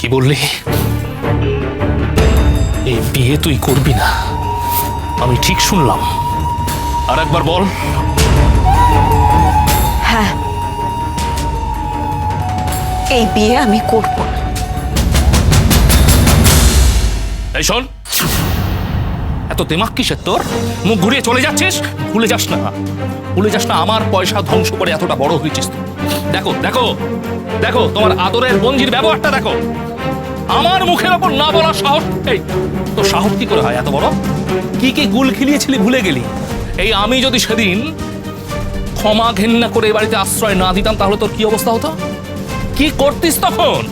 কি বললি? এই বিয়ে তুই করবি না। আমি ঠিক শুনলাম। আর একবার বল। হ্যাঁ। এই বিয়ে আমি করব এই শোন। এত দিমাগ কিসের তোর? মুখ ঘুরিয়ে চলে যাচ্ছিস? ভুলে যাস না। ভুলে যাস না আমার পয়সা ধ্বংস করে এতটা বড় হয়েছিস দেখো দেখো দেখো তোমার আদরের বঞ্জির ব্যবহারটা দেখো। আমার মুখের ওপর না বলা সাহস। এই, তোর সাহস কি করে হয় এত বড়? কি কি গুল খিলিয়েছিলি ভুলে গেলি? এই, আমি যদি সেদিন ক্ষমা ঘেন্না করে এ বাড়িতে আশ্রয় না দিতাম, তাহলে তোর কি অবস্থা হতো? কি করতিস তখন?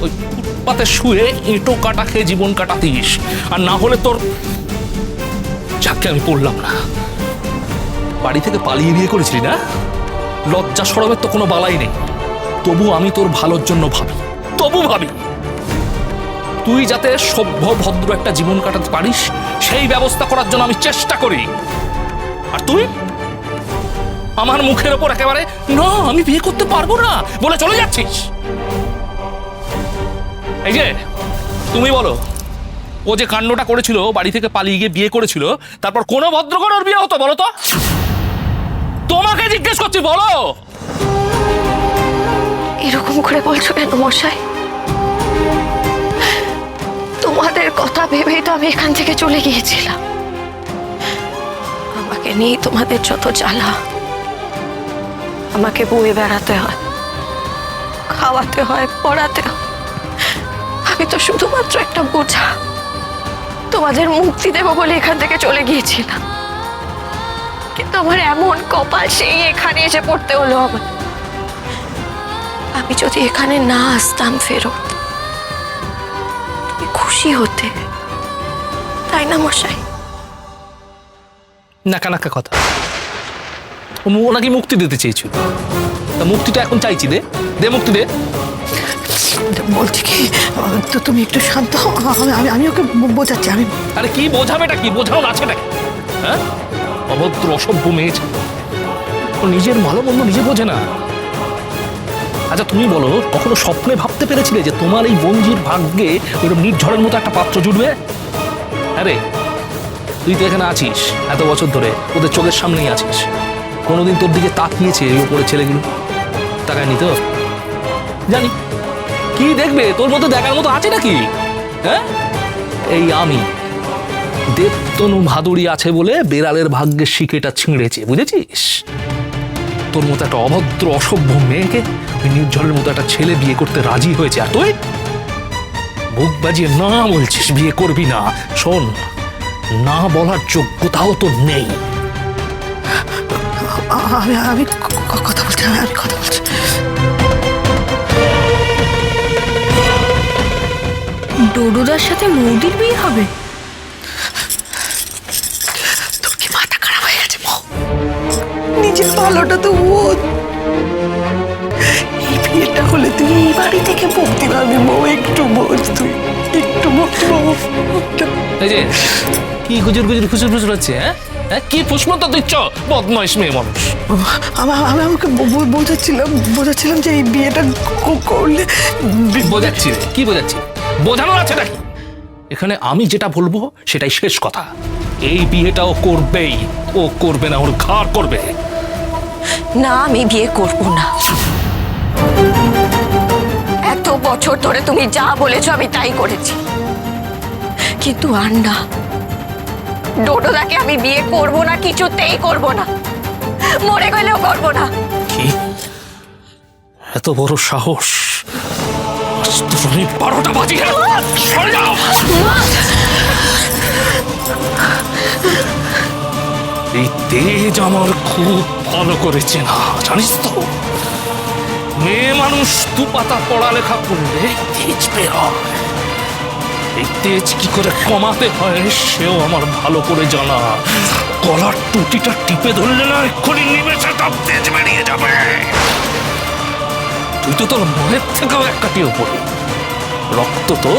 ওই ফুটপাতে শুয়ে এঁটো কাটা খেয়ে জীবন কাটাতিস। আর না হলে তোর যাকে আমি পড়লাম না। বাড়ি থেকে পালিয়ে বিয়ে করেছিলি না? লজ্জা সরবের তো কোনো বালাই নেই। তবু আমি তোর ভালোর জন্য ভাবি। তবু ভাবি। তুই যাতে সভ্য ভদ্র একটা জীবন কাটাতে পারিস, সেই ব্যবস্থা করার জন্য আমি চেষ্টা করি। আর তুই? আমার মুখের ওপর একেবারে, না, আমি বিয়ে করতে পারব না। বলে চলে যাচ্ছিস। এই যে, তুমি বলো, ও যে কাণ্ডটা করেছিল বাড়ি থেকে পালিয়ে গিয়ে বিয়ে করেছিল, তারপর কোনো ভদ্রকর ওর বিয়ে হতো, বলো তো? তোমাকে জিজ্ঞেস করছি, বলো! এরকম করে বলছো কেন, মশাই? ভেবেই তো আমি এখান থেকে চলে গিয়েছিলাম। আমাকে নিয়ে তোমাদের যত জ্বালা, আমাকে বয়ে বেড়াতে হয়, খাওয়াতে হয়, পড়াতে হয়। আমি তো শুধুমাত্র একটা বোঝা, তোমাদের মুক্তি দেবো বলে এখান থেকে চলে গিয়েছিলাম। কিন্তু আমার এমন কপাল সেই এখানে এসে পড়তে হলো আমার আমি যদি এখানে না আসতাম ফেরত খুশি হতে। তাই না মশাই? নাকা নাকা কথা। ওনাকে মুক্তি দিতে চেয়েছিল। তা মুক্তিটা এখন চাইছি দে। দে মুক্তি দে। বলছি কি তো তুমি একটু শান্ত হও। আমি আমি- ওকে বোঝাচ্ছি আমি আরে কি বোঝাবেটা কি? বোঝাও আছে নাকি হ্যাঁ? অভদ্র অসভ্য মেয়েছে ও নিজের ভালো মন্দ নিজে বোঝে না। আচ্ছা তুমি বলো কখনো স্বপ্নে ভাবতে পেরেছিলে যে তোমার এই বঞ্জির ভাগ্যে ওইরকম নির্ঝরের মতো একটা পাত্র জুটবে? আরে তুই তো এখানে আছিস, এত বছর ধরে, ওদের চোখের সামনেই আছিস। কোনোদিন তোর দিকে তাকিয়েছে এই ওপরে ছেলেগুলো? তাকায়নি তো? জানি। কি দেখবে? তোর মতো দেখার মতো আছে নাকি? হ্যাঁ? এই আমি। দেবতনু ভাদুড়ি আছে বলে বেড়ালের ভাগ্যে শিকেটা ছিঁড়েছে, বুঝেছিস? তোর মতো একটা অভদ্র, অসভ্য মেয়েকে নির্ঝরের মতো একটা ছেলে বিয়ে করতে রাজি হয়েছে। আর তুই? বুক বাজিয়ে না বলছিস বিয়ে করবি না। শোন না বলার যোগ্যতাও তো নেই। আমি আমি কথা বলছি আমি কথা বলছি। ডোডোদার সাথে মৌদির বিয়ে হবে? তোর কি মাথা খারাপ হয়ে গেছে নিজের ভালোটা তো ও এই বিয়েটা হলে তুই এই বাড়ি থেকে মুক্তি পাবি বউ একটু বোঝ তুই একটু বোঝ বউ। এই যে কি গুজুর গুজুর খুচুর খুচুর হচ্ছে হ্যাঁ? হ্যাঁ কি পুষ্পন্ত দিচ্ছ? বদমাইশ মেয়ে মানুষ। আমি আমি আমাকে ব- ব- বোঝাচ্ছিলাম বোঝাচ্ছিলাম যে এই বিয়েটা করলে বোঝাচ্ছি কি বোঝাচ্ছি? বোঝানো আছে নাকি? এখানে আমি যেটা বলব সেটাই শেষ কথা। এই বিয়েটা ও করবেই। ও করবে না ওর ঘাড় করবে। না আমি বিয়ে করব না। এত বছর ধরে তুমি যা বলেছ, আমি তাই করেছি। কিন্তু আর ডোডোদাকে আমি বিয়ে করব না, কিছুতেই করব না। মরে গেলেও করব না। কি? এত বড় সাহস? বারোটা বাজিয়ে এই তেজ আমার খুব ভালো করেছে না, জানিস তো? মেয়ে মানুষ দু পাতা পড়ালেখা করলে তেজ বের এই তেজ কি করে কমাতে হয় সেও আমার ভালো করে জানা। গলার টুটিটা টিপে ধরলে না এক্ষুনি নিমেষে তার তেজ বেরিয়ে যাবে। তুই তো তোর মনের থেকেও এক কাটি ওপরে রক্ত তো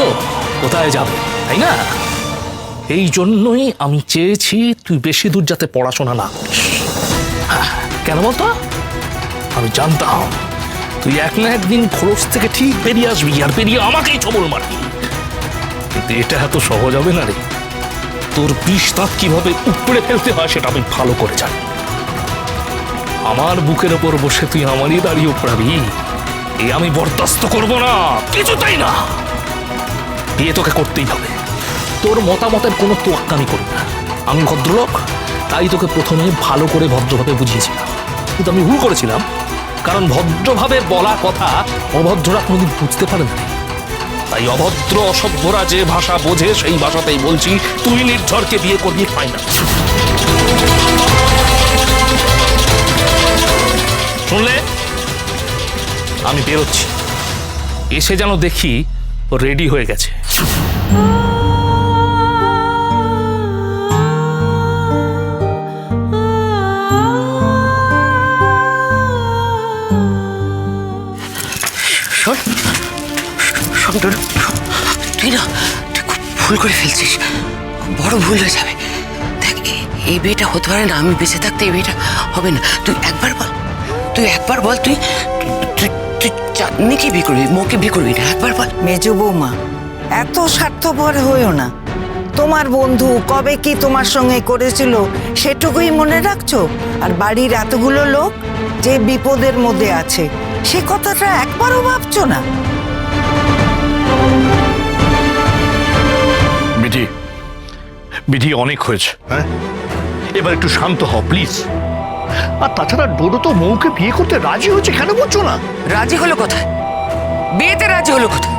কোথায় যাবে তাই না? এই জন্যই আমি চেয়েছি তুই বেশি দূর যাতে পড়াশোনা না করিস। হ্যাঁ, কেন বলতো? আমি জানতাম। তুই এক না একদিন খরচ থেকে ঠিক বেরিয়ে আসবি আর বেরিয়ে আমাকেই ছবল মারবি। কিন্তু এটা এত সহজ হবে না রে। তোর বিষ দাঁত কীভাবে উপড়ে ফেলতে হয় সেটা আমি ভালো করে জানি। আমার বুকের ওপর বসে তুই আমারই দাঁড়িয়ে উপড়াবি। এ আমি বরদাস্ত করব না, কিছুতেই না। বিয়ে তোকে করতেই হবে। তোর মতামতের কোনো তোয়াক্কামি করি না। আমি ভদ্রলোক, তাই তোকে প্রথমে ভালো করে ভদ্রভাবে বুঝিয়েছিলাম। কিন্তু আমি ভুল করেছিলাম। কারণ ভদ্রভাবে বলা কথা অভদ্ররা কোনোদিন বুঝতে পারে না। তাই অভদ্র অসভ্যরা যে ভাষা বোঝে, সেই ভাষাতেই বলছি, তুই নির্ঝরকে বিয়ে করবি ফাইনাল শুনলে? আমি বেরোচ্ছি। এসে যেন দেখি রেডি হয়ে গেছে। তুই না, তুই খুব ভুল করে ফেলছিস। খুব বড় ভুল হয়ে যাবে। দেখ এই বিয়েটা হতে পারে না, আমি বেঁচে থাকতে এই বিয়েটা হবে না। তুই একবার বল, তুই একবার বল, তুই তুই চাঁদনিকে বিয়ে করবি মোকে বিয়ে করবি না, একবার বল। মেজো বৌমা, এত স্বার্থপর হইও না। তোমার বন্ধু কবে কি তোমার সঙ্গে করেছিল, সেটুকুই মনে রাখছো? আর বাড়ির এতগুলো লোক যে বিপদের মধ্যে আছে, সে কথাটা একবারও ভাবছ না? বিধি অনেক হয়েছে। হ্যাঁ? এবার একটু শান্ত হও প্লিজ। আর তাছাড়া ডোডো তো মৌকে বিয়ে করতে রাজি হয়েছে কেন বুঝছ না? রাজি হলো কোথায়? বিয়েতে রাজি হলো কোথায়?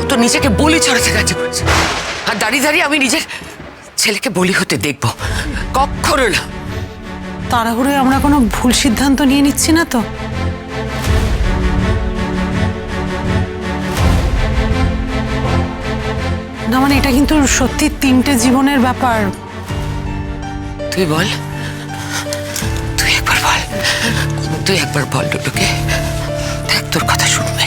ও তো নিজেকে বলি ছড়াতে রাজি করেছে আর দাঁড়িয়ে দাঁড়িয়ে আমি নিজের ছেলেকে বলি হতে দেখব। কখনো না তাড়াহুড়োয় আমরা কোনো ভুল সিদ্ধান্ত নিয়ে নিচ্ছি না তো? না মানে এটা কিন্তু সত্যি তিনটে জীবনের ব্যাপার। তুই বল। তুই একবার বল। তুই একবার বল ডুডুকে। দেখ তোর কথা শুনবে।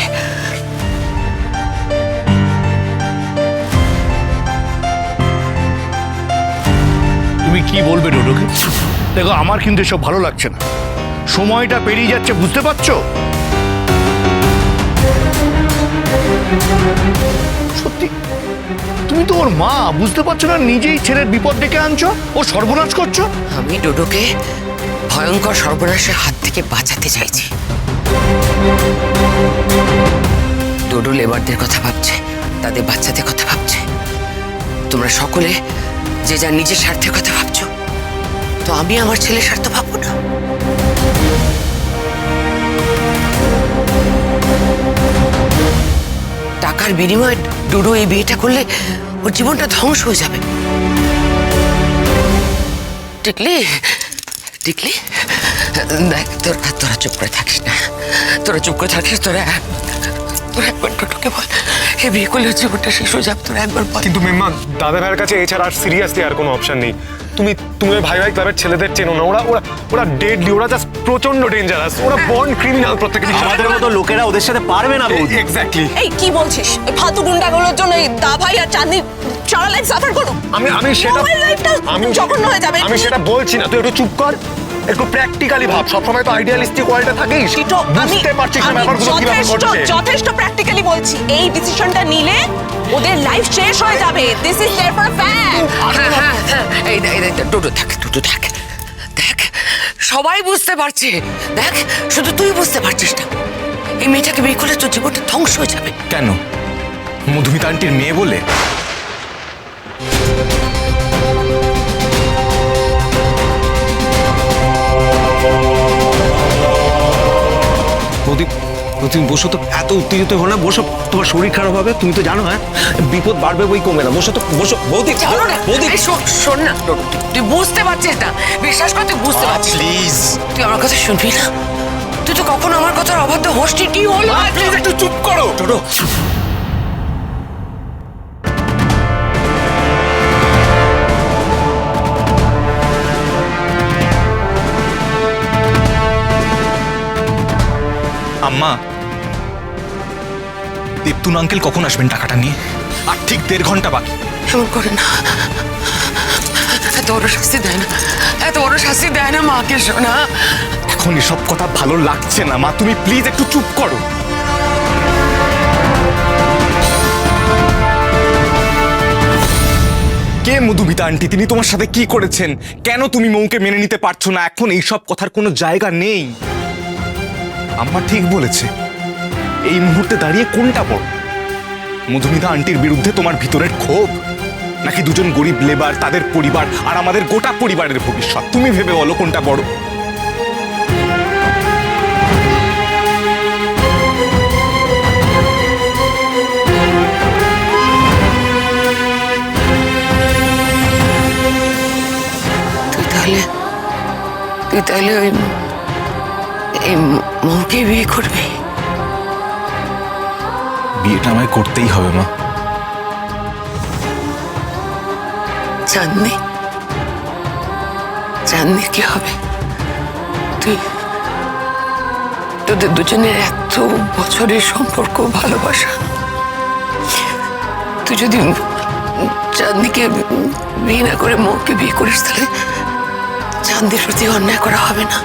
তুমি কি বলবে ডোডোকে? দেখো আমার কিন্তু এসব ভালো লাগছে না। সময়টা পেরিয়ে যাচ্ছে বুঝতে পারছ? সত্যি তুমি তো ওর মা, বুঝতে পারছ না নিজেই ছেলের বিপদ ডেকে আনছো? ও সর্বনাশ করছ? আমি ডোডোকে ভয়ঙ্কর সর্বনাশের হাত থেকে বাঁচাতে চাইছি। ডোডো লেবারদের কথা ভাবছে, তাদের বাচ্চাদের কথা ভাবছে। তোমরা সকলে যে যার নিজের স্বার্থের কথা ভাবছ, তো আমি আমার ছেলের স্বার্থ ভাববো না। টাকার বিনিময়ে ডোডো এই বিয়েটা করলে ওর জীবনটা ধ্বংস হয়ে যাবে। টিকলি টিকলি, দেখ, তোরা তোরা চুপ করে থাকিস না। তোরা চুপ করে থাকিস, তোরা তোরা একবার টোটোকে বল। এ বিয়ে করলে জীবনটা শেষ হয়ে যাবে, তোরা একবার বল। কিন্তু মেম্মা দাদা ভাইয়ের কাছে এছাড়া আর সিরিয়াসলি আর কোনো অপশন নেই। তুমি তুমি ওই ভাই ভাই ক্লাবের ছেলেদের চেনো না ওরা ওরা ওরা ডেডলি ওরা জাস্ট প্রচন্ড ডেঞ্জারাস ওরা বন্ড ক্রিমিনাল প্রত্যেকে আমাদের মতো লোকেরা ওদের সাথে পারবে না বৌদি এক্স্যাক্টলি এই কি বলছিস এই ফালতু গুন্ডাগুলোর জন্য এই দা ভাই আর চাঁদনি সারা লাইফ সাফার করো আমি আমি সেটা আমার লাইফটা আমি জঘন্য হয়ে যাবে আমি সেটা বলছি না তুই একটু চুপ কর একটু প্র্যাকটিক্যালি ভাব সবসময় তো আইডিয়ালিস্টিক ওয়ার্ল্ডে থাকিস টিটো আমি বুঝতে পারছিস না আমি ব্যাপারগুলো কিভাবে যথেষ্ট ঘটছে যথেষ্ট প্র্যাকটিক্যালি বলছি এই ডিসিশনটা নিলে ওদের লাইফ শেষ হয়ে যাবে this is there for fact হ্যাঁ হ্যাঁ হ্যাঁ এই টোটো থাক টোটো থাক। দেখ, সবাই বুঝতে পারছে। দেখ, শুধু তুই বুঝতে পারছিস না। এই মেয়েটাকে বিয়ে করলে তোর জীবনটা ধ্বংস হয়ে যাবে। কেন? মধুমিতা আন্টির মেয়ে বলে? প্রদীপ তুমি বসো তো এত উত্তেজিত হো না বসো। তোমার শরীর খারাপ হবে তুমি তো জানো হ্যাঁ? বিপদ বাড়বে বই কমে না। বসো তো বসো। বৌদি জানো না বৌদি। শোন শোন না। তুই- বুঝতে পারছিস না বিশ্বাস কর তুই বুঝতে পারছিস। প্লিজ তুই আমার কথা শুনবি না? তুই তো কখনো আমার কথার অবাধ্য হোস্টি কি হলো? একটু চুপ করো। দীপ্তুন আঙ্কেল কখন আসবেন টাকাটা নিয়ে? আর ঠিক দেড় ঘণ্টা বাকি। এমন করে না। এত বড় শাস্তি দেয় না এত বড় শাস্তি দেয় না মাকে শোনা এখন এখন এসব কথা ভালো লাগছে না। মা তুমি প্লিজ একটু চুপ করো। কে মধুমিতা আন্টি? তিনি তোমার সাথে কি করেছেন? কেন তুমি মৌকে মেনে নিতে পারছ না? এখন এইসব কথার কোনো জায়গা নেই। আম্মা ঠিক বলেছে। এই মুহূর্তে দাঁড়িয়ে কোনটা বড়? মধুমিতা আন্টির বিরুদ্ধে তোমার ভিতরের ক্ষোভ? নাকি দুজন গরিব লেবার, তাদের পরিবার আর আমাদের গোটা পরিবারের ভবিষ্যৎ? তুমি ভেবে বলো কোনটা বড়। তুই তাহলে তুই তাহলে ওই মৌকে বিয়ে করবি? বিয়েটা আমায় করতেই হবে, মা। চাঁদনি কি হবে? তুই তোদের দুজনের এত বছরের সম্পর্ক ভালোবাসা। তুই যদি চাঁদনিকে বিয়ে না করে মৌকে বিয়ে করিস তাহলে চাঁদনির প্রতি অন্যায় করা হবে না।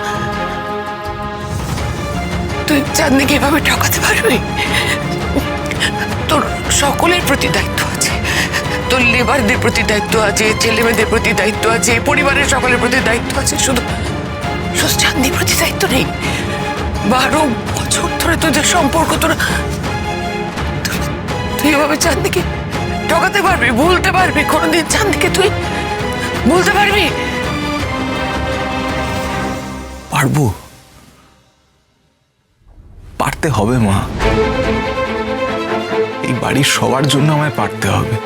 তুই চাঁদনিকে এভাবে ঠকাতে পারবি? সকলের প্রতি দায়িত্ব আছে। তোর লেবারদের প্রতি দায়িত্ব আছে ছেলে মেয়েদের প্রতি দায়িত্ব আছে, পরিবারের সকলের প্রতি দায়িত্ব আছে, শুধু শুধু প্রতি দায়িত্ব নেই। বারো বছর ধরে তোদের সম্পর্ক তোরা তুই এভাবে চাঁদনিকে ঠকাতে পারবি, ভুলতে পারবি, কোনোদিন চাঁদনিকে তুই ভুলতে পারবি। পারব। পারতে হবে মা। এই বাড়ির সবার জন্য আমায় পারতে হবে।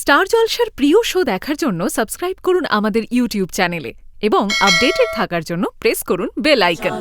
স্টার জলসার প্রিয় শো দেখার জন্য সাবস্ক্রাইব করুন আমাদের ইউটিউব চ্যানেলে এবং আপডেটেড থাকার জন্য প্রেস করুন বেল আইকন।